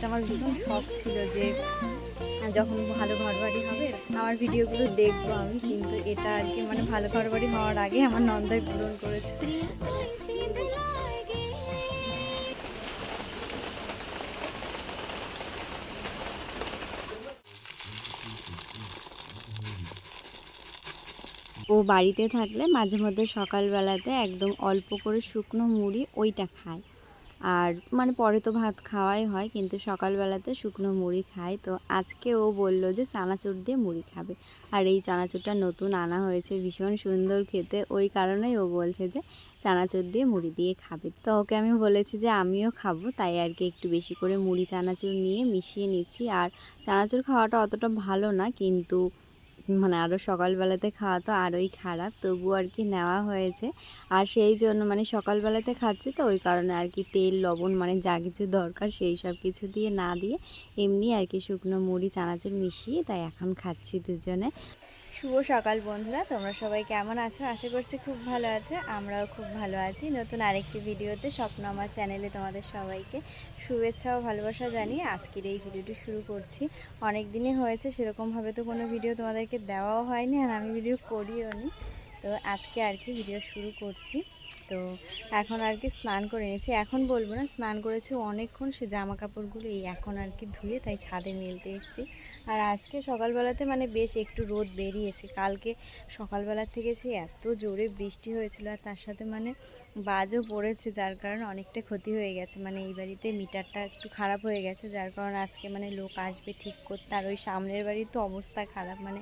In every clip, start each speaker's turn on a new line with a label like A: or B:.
A: একটা আমার ভীষণ শখ ছিল যে যখন ভালো ঘর বাড়ি হবে, আমার ভিডিওগুলো দেখব আমি। কিন্তু এটা আর কি মানে ভালো ঘর বাড়ি হওয়ার আগে আমার নন্দায় পূরণ করেছে। ও বাড়িতে থাকলে মাঝে মধ্যে সকালবেলাতে একদম অল্প করে শুকনো মুড়ি ওইটা খায়। আর মানে পরে তো ভাত খাওয়াই হয়, কিন্তু সকালবেলাতে শুকনো মুড়ি খায় তো আজকে ও বলল যে চানাচুর দিয়ে মুড়ি খাবে। আর এই চানাচুরটা নতুন আনা হয়েছে, ভীষণ সুন্দর খেতে। ওই কারণেই ও বলছে যে চানাচুর দিয়ে মুড়ি দিয়ে খাবে। তো ওকে আমি বলেছি যে আমিও খাব, তাই আর কি একটু বেশি করে মুড়ি, চানাচুর নিয়ে মিশিয়ে নিচ্ছি। আর চানাচুর খাওয়াটা অতটা ভালো না, কিন্তু মানে আরও সকালবেলাতে খাওয়া তো আরোই খারাপ তবু আর কি নেওয়া হয়েছে। আর সেই জন্য মানে সকালবেলাতে খাচ্ছি তো, ওই কারণে আর কি তেল, লবণ মানে যা কিছু দরকার সেই সব কিছু দিয়ে না দিয়ে এমনি আর কি শুকনো মুড়ি, চানাচুর মিশিয়ে তাই এখন খাচ্ছি দুজনে। শুভ সকাল বন্ধুরা, তোমরা সবাই কেমন আছো? আশা করছি খুব ভালো আছো, আমরাও খুব ভালো আছি। নতুন আরেকটি ভিডিওতে স্বপ্ন আমার চ্যানেলে তোমাদের সবাইকে শুভেচ্ছা ও ভালোবাসা জানিয়ে আজকের এই ভিডিওটি শুরু করছি। অনেক দিনই হয়েছে, সেরকমভাবে তো কোনো ভিডিও তোমাদেরকে দেওয়াও হয়নি আর আমি ভিডিও করিও নি। তো আজকে আর কি ভিডিও শুরু করছি। তো এখন আর কি স্নান করে নিয়েছি। এখন বলব না, স্নান করেছি অনেকক্ষণ, সে জামা কাপড়গুলো এই এখন আর কি ধুয়ে তাই ছাদে মেলতে এসেছি। আর আজকে সকালবেলাতে মানে বেশ একটু রোদ বেরিয়েছে। কালকে সকালবেলা থেকে সে এত জোরে বৃষ্টি হয়েছিল আর তার সাথে মানে বাজও পড়েছে, যার কারণে অনেকটা ক্ষতি হয়ে গেছে। মানে এই বাড়িতে মিটারটা একটু খারাপ হয়ে গেছে, যার কারণে আজকে মানে লোক আসবে ঠিক করতে। আর ওই সামনের বাড়ির তো অবস্থা খারাপ মানে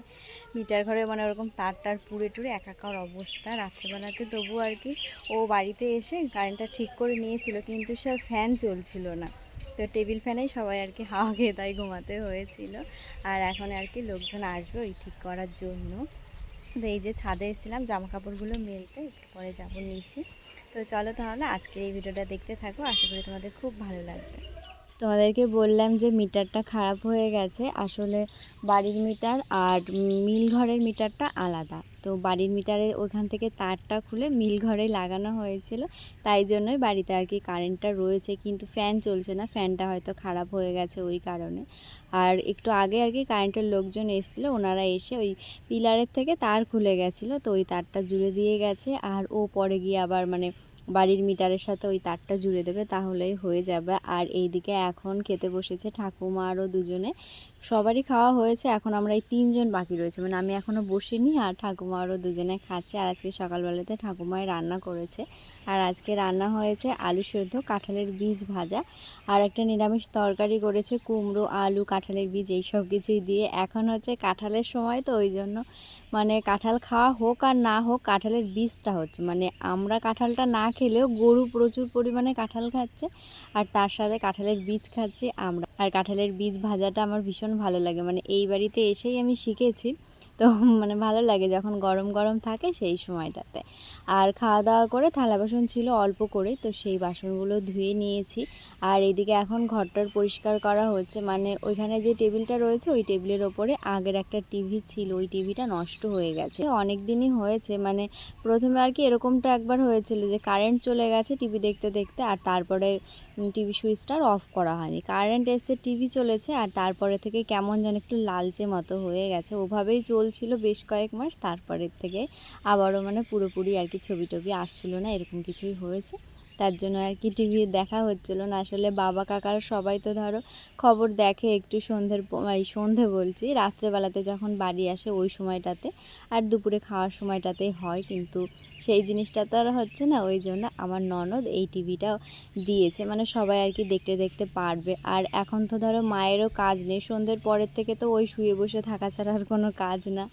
A: মিটার ঘরে মানে ওরকম তার টার পুড়ে টুড়ে একাকার অবস্থা। রাত্রেবেলাতে তবু আর কি ও বাড়িতে এসে কারেন্টটা ঠিক করে নিয়েছিল, কিন্তু সে ফ্যান চলছিল না। তো টেবিল ফ্যানেই সবাই আর কি হাওয়া খেয়ে তাই ঘুমাতে হয়েছিল। আর এখন আর কি লোকজন আসবে ওই ঠিক করার জন্য। তো এই যে ছাদে এসেছিলাম জামা কাপড়গুলো মেলতে, একটু পরে যাব নিচে। তো চলো তাহলে আজকের এই ভিডিওটা দেখতে থাকো, আশা করি তোমাদের খুব ভালো লাগবে। তোমাদেরকে বললাম যে মিটারটা খারাপ হয়ে গেছে। আসলে বাড়ির মিটার আর মিল ঘরের মিটারটা আলাদা। তো বাড়ির মিটারের ওখান থেকে তারটা খুলে মিল ঘরে লাগানো হয়েছিল। তাই জন্যই বাড়িতে আর কি কারেন্টটা রয়েছে, কিন্তু ফ্যান চলছে না। ফ্যানটা হয়তো খারাপ হয়ে গেছে ওই কারণে। আর একটু আগে আর কি কারেন্টের লোকজন এসেছিল, ওনারা এসে ওই পিলারের থেকে তার খুলে গেছিল। তো ওই তারটা জুড়ে দিয়ে গেছে। আর ও পরে গিয়ে আবার মানে বাড়ির মিটারের সাথে ওই তারটা জুড়ে দেবে, তাহলেই হয়ে যাবে। আর এইদিকে এখন খেতে বসেছে ঠাকুমা আরও দুজনে। সবারই খাওয়া হয়েছে, এখন আমরা এই তিনজন বাকি রয়েছে। মানে আমি এখনও বসিনি আর ঠাকুমা আরও দুজনে খাচ্ছে আর আজকে সকালবেলাতে ঠাকুমাই রান্না করেছে। আর আজকে রান্না হয়েছে আলু সেদ্ধ, কাঁঠালের বীজ ভাজা আর একটা নিরামিষ তরকারি করেছে, কুমড়ো, আলু, কাঁঠালের বীজ এই সব কিছুই দিয়ে। এখন হচ্ছে কাঁঠালের সময় তো ওই জন্য মানে কাঁঠাল খাওয়া হোক আর না হোক কাঁঠালের বীজটা হচ্ছে। মানে আমরা কাঁঠালটা না খেলেও গরু প্রচুর পরিমাণে কাঁঠাল খাচ্ছে আর তার সাথে কাঁঠালের বীজ খাচ্ছি আমরা। আর কাঁঠালের বীজ ভাজাটা আমার ভীষণ ভালো লাগে। মানে এই বাড়িতে এসেই আমি শিখেছি। তো মানে ভালো লাগে যখন গরম গরম থাকে সেই সময়টাতে। আর খাওয়া দাওয়া করে থালা বাসন ছিল অল্প করে তো সেই বাসনগুলো ধুয়ে নিয়েছি। আর এদিকে এখন ঘরটার পরিষ্কার করা হচ্ছে। মানে ওইখানে যে টেবিলটা রয়েছে, ওই টেবিলের ওপরে আগের একটা টিভি ছিল। ওই টিভিটা নষ্ট হয়ে গেছে। অনেক দিনই হয়েছে। মানে প্রথমে আর কি এরকমটা একবার হয়েছিল যে কারেন্ট চলে গেছে টিভি দেখতে দেখতে, আর তারপরে টিভি সুইচটা অফ করা হয়নি। কারেন্ট এসে টিভি চলেছে আর তারপরে থেকে কেমন যেন একটু লালচে মতো হয়ে গেছে। ওভাবেই চলছিল বেশ কয়েক মাস, তারপরের থেকে আবারও মানে পুরোপুরি আর কি ছবি টবি আসছিল না, এরকম কিছুই হয়েছে। তার জন্য আর কি টিভি দেখা হচ্ছিল না। আসলে বাবা কাকার সবাই তো ধরো খবর দেখে একটু সন্ধ্যের এই সন্ধে বলছি, রাত্রেবেলাতে যখন বাড়ি আসে ওই সময়টাতে আর দুপুরে খাওয়ার সময়টাতেই হয়। কিন্তু সেই জিনিসটা তো আর হচ্ছে না, ওই জন্য আমার ননদ এই টিভিটা দিয়েছে। মানে সবাই আর কি দেখতে দেখতে পারবে। আর এখন তো ধরো মায়েরও কাজ নেই, সন্ধ্যের পরের থেকে তো ওই শুয়ে বসে থাকা ছাড়া আর কোনো কাজ না।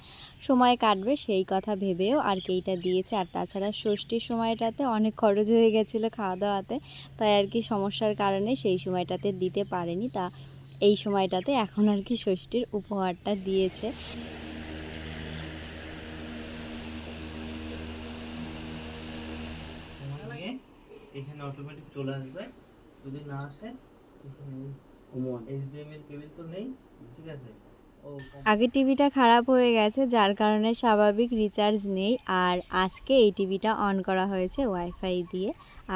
A: সময় কাটবে সেই কথা ভেবেও আর কি এইটা দিয়েছে। আর তাছাড়া ষষ্ঠীর সময়টাতে অনেক খরচ হয়ে গেছিল খাওয়া দাওয়াতে তাই আর কি সমস্যার কারণে সেই সময়টাতে দিতে পারেনি। তা এই সময়টাতে এখন আর কি ষষ্ঠীর উপহারটা দিয়েছে।
B: এখানে অটোমেটিক চলে আসবে। যদি না আসে এখানে এইচডিএমএল কেবিল তো নেই ঠিক আছে?
A: আগে টিভিটা খারাপ হয়ে গেছে, যার কারণে স্বাভাবিক রিচার্জ নেই। আর আজকে এই টিভিটা অন করা হয়েছে ওয়াইফাই দিয়ে।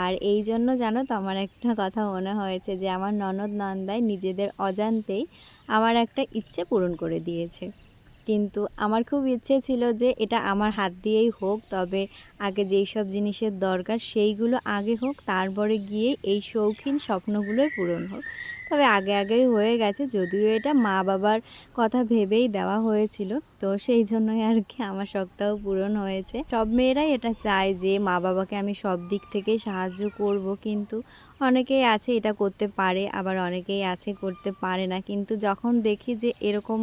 A: আর এই জন্য জানো তো, আমার একটা কথা মনে হয়েছে যে, আমার ননদ নন্দায় নিজেদের অজান্তেই আমার একটা ইচ্ছে পূরণ করে দিয়েছে। কিন্তু আমার খুব ইচ্ছে ছিল যে, এটা আমার হাত দিয়েই হোক, তবে আগে যেই সব জিনিসের দরকার সেইগুলো আগে হোক, তারপরে গিয়ে এই শৌখিন স্বপ্নগুলোই পূরণ হোক। তবে আগে আগেই হয়ে গেছে, যদিও এটা মা বাবার কথা ভেবেই দেওয়া হয়েছিল। তো সেই জন্যই আর কি আমার শখটাও পূরণ হয়েছে। সব মেয়েরাই এটা চায় যে মা বাবাকে আমি সব দিক থেকেই সাহায্য করব, কিন্তু অনেকেই আছে এটা করতে পারে, আবার অনেকেই আছে করতে পারে না। কিন্তু যখন দেখি যে এরকম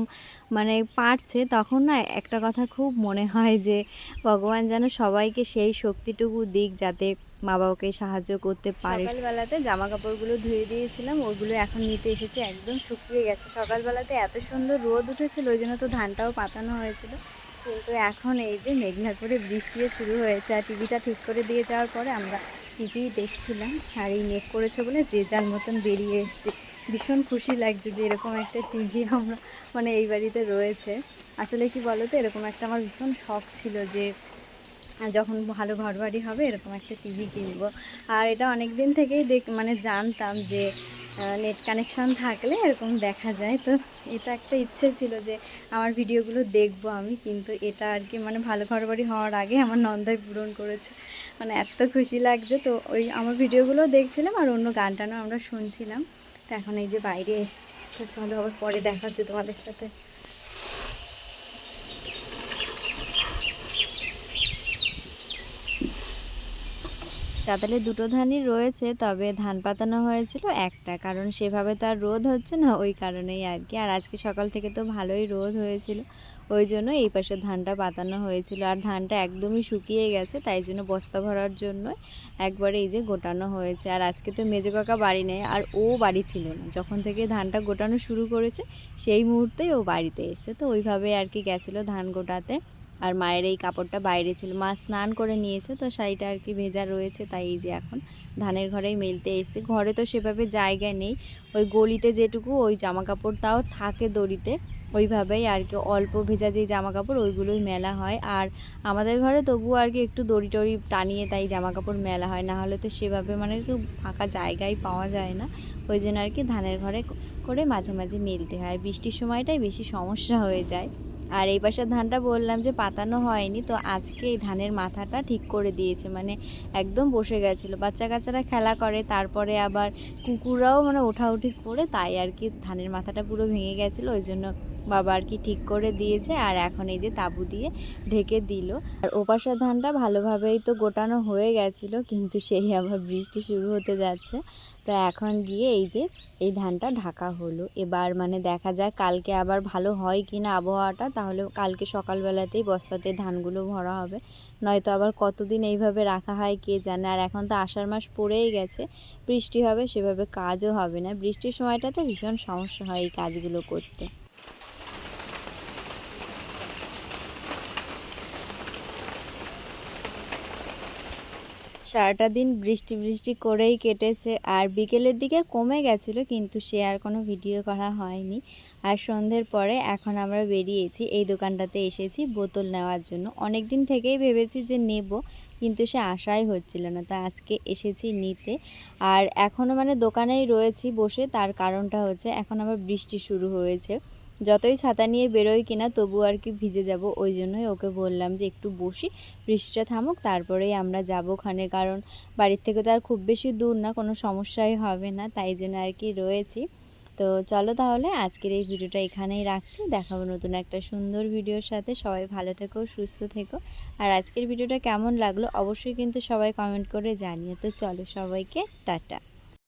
A: মানে পারছে, তখন না একটা কথা খুব মনে হয় যে ভগবান যেন সবাইকে সেই শক্তিটুকু দিক যাতে মা বাবাকে সাহায্য করতে পারে। সকালবেলাতে জামা কাপড়গুলো ধুয়ে দিয়েছিলাম, ওগুলো এখন নিতে এসেছে, একদম শুকিয়ে গেছে। সকালবেলাতে এত সুন্দর রোদ উঠেছিল, ওই জন্য তো ধানটাও পাতানো হয়েছিল। কিন্তু এখন এই যে মেঘনা করে বৃষ্টিও শুরু হয়েছে আর টিভিটা ঠিক করে দিয়ে যাওয়ার পরে আমরা টিভি দেখছিলাম আর এই মেঘ করেছে বলে যে যার মতন বেরিয়ে এসেছি। ভীষণ খুশি লাগছে যে এরকম একটা টিভি আমরা মানে এই বাড়িতে রয়েছে। আসলে কি বলো তো এরকম একটা আমার ভীষণ শখ ছিল যে যখন ভালো ঘর বাড়ি হবে এরকম একটা টিভি কিনবো। আর এটা অনেক দিন থেকেই দেখ মানে জানতাম যে নেট কানেকশন থাকলে এরকম দেখা যায়। তো এটা একটা ইচ্ছে ছিল যে আমার ভিডিওগুলো দেখব আমি, কিন্তু এটা আর কি মানে ভালো ঘরবাড়ি হওয়ার আগে আমার নন্দায় পূরণ করেছে। মানে এত খুশি লাগছে। তো ওই আমার ভিডিওগুলো দেখছিলাম আর অন্য গান টানও আমরা শুনছিলাম। তো এখন এই যে বাইরে এসছি। তো চলো আবার পরে দেখাচ্ছে তোমাদের সাথে। চাতালে দুটো ধানই রয়েছে, তবে ধান পাতানো হয়েছিল একটা। কারণ সেভাবে তো আর রোদ হচ্ছে না, ওই কারণেই আর কি। আর আজকে সকাল থেকে তো ভালোই রোদ হয়েছিল, ওই জন্য এই পাশে ধানটা পাতানো হয়েছিল। আর ধানটা একদমই শুকিয়ে গেছে, তাই জন্য বস্তা ভরার জন্য একবারে এই যে গোটানো হয়েছে। আর আজকে তো মেজো কাকা বাড়ি নেই, আর ও বাড়ি ছিল না। যখন থেকে ধানটা গোটানো শুরু করেছে, সেই মুহূর্তেই ও বাড়িতে এসে তো ওইভাবে আর কি গেছিল ধান গোটাতে। আর মায়ের এই কাপড়টা বাইরে ছিল। মা স্নান করে নিয়েছে, তো শাড়িটা আর কি ভেজা রয়েছে তাই এই যে এখন ধানের ঘরেই মেলতে এসে ঘরে তো সেভাবে জায়গা নেই, ওই গলিতে যেটুকু ওই জামা কাপড় তাও থাকে দড়িতে, ওইভাবেই আর কি অল্প ভেজা যেই জামা কাপড় ওইগুলোই মেলা হয়। আর আমাদের ঘরে তবুও আর কি একটু দড়ি টড়ি টানিয়ে তাই জামা কাপড় মেলা হয় না হলে তো সেভাবে মানে একটু ফাঁকা জায়গায় পাওয়া যায় না। ওই জন্য আর কি ধানের ঘরে করে মাঝে মাঝে মেলতে হয়। বৃষ্টির সময়টাই বেশি সমস্যা হয়ে যায়। আর এই পাশের ধানটা বললাম যে পাতানো হয়নি, তো আজকে এই ধানের মাথাটা ঠিক করে দিয়েছে মানে একদম বসে গেছিল। বাচ্চা কাচ্চারা খেলা করে, তারপরে আবার কুকুররাও মানে ওঠাউঠি করে, তাই আর কি ধানের মাথাটা পুরো ভেঙে গেছিল, ওই জন্য বাবা আর কি ঠিক করে দিয়েছে আর এখন এই যে তাবু দিয়ে ঢেকে দিল। আর ওপাশের ধানটা ভালোভাবেই তো গোটানো হয়ে গেছিল, কিন্তু সেই আবার বৃষ্টি শুরু হতে যাচ্ছে। তো এখন গিয়ে এই যে, এই ধানটা ঢাকা হলো। এবার মানে দেখা যাক কালকে আবার ভালো হয় কি না আবহাওয়াটা, তাহলে কালকে সকালবেলাতেই বস্তাতে ধানগুলো ভরা হবে। নয়তো আবার কতদিন এইভাবে রাখা হয় কে জানে। আর এখন তো আষাঢ় মাস পড়েই গেছে, বৃষ্টি হবে সেভাবে কাজও হবে না। বৃষ্টির সময়টাতে ভীষণ সমস্যা হয় এই কাজগুলো করতে। সারাটা দিন বৃষ্টি বৃষ্টি করেই কেটেছে আর বিকেলের দিকে কমে গেছিল, কিন্তু সে আর কোনো ভিডিও করা হয়নি। আর সন্ধ্যের পরে এখন আমরা বেরিয়েছি, এই দোকানটাতে এসেছি বোতল নেওয়ার জন্য। অনেক দিন থেকেই ভেবেছি যে নেব, কিন্তু সে আশাই হচ্ছিল না। তা আজকে এসেছি নিতে। আর এখনও মানে দোকানেই রয়েছি বসে, তার কারণটা হচ্ছে এখন আবার বৃষ্টি শুরু হয়েছে। যতই ছাতা নিয়ে বেরোই কিনা তবু আর কি ভিজে যাব, ওই জন্যই ওকে বললাম যে একটু বসি, বৃষ্টিটা থামুক, তারপরেই আমরা যাব ওখানে। কারণ বাড়ির থেকে তো আর খুব বেশি দূর না, কোনো সমস্যাই হবে না, তাই জন্য আর কি রয়েছি। তো চলো তাহলে, আজকের এই ভিডিওটা এখানেই রাখছি। দেখাবো নতুন একটা সুন্দর ভিডিওর সাথে। সবাই ভালো থেকো, সুস্থ থেকো। আর আজকের ভিডিওটা কেমন লাগল, অবশ্যই কিন্তু সবাই কমেন্ট করে জানিয়ে তো চলো সবাইকে, টাটা।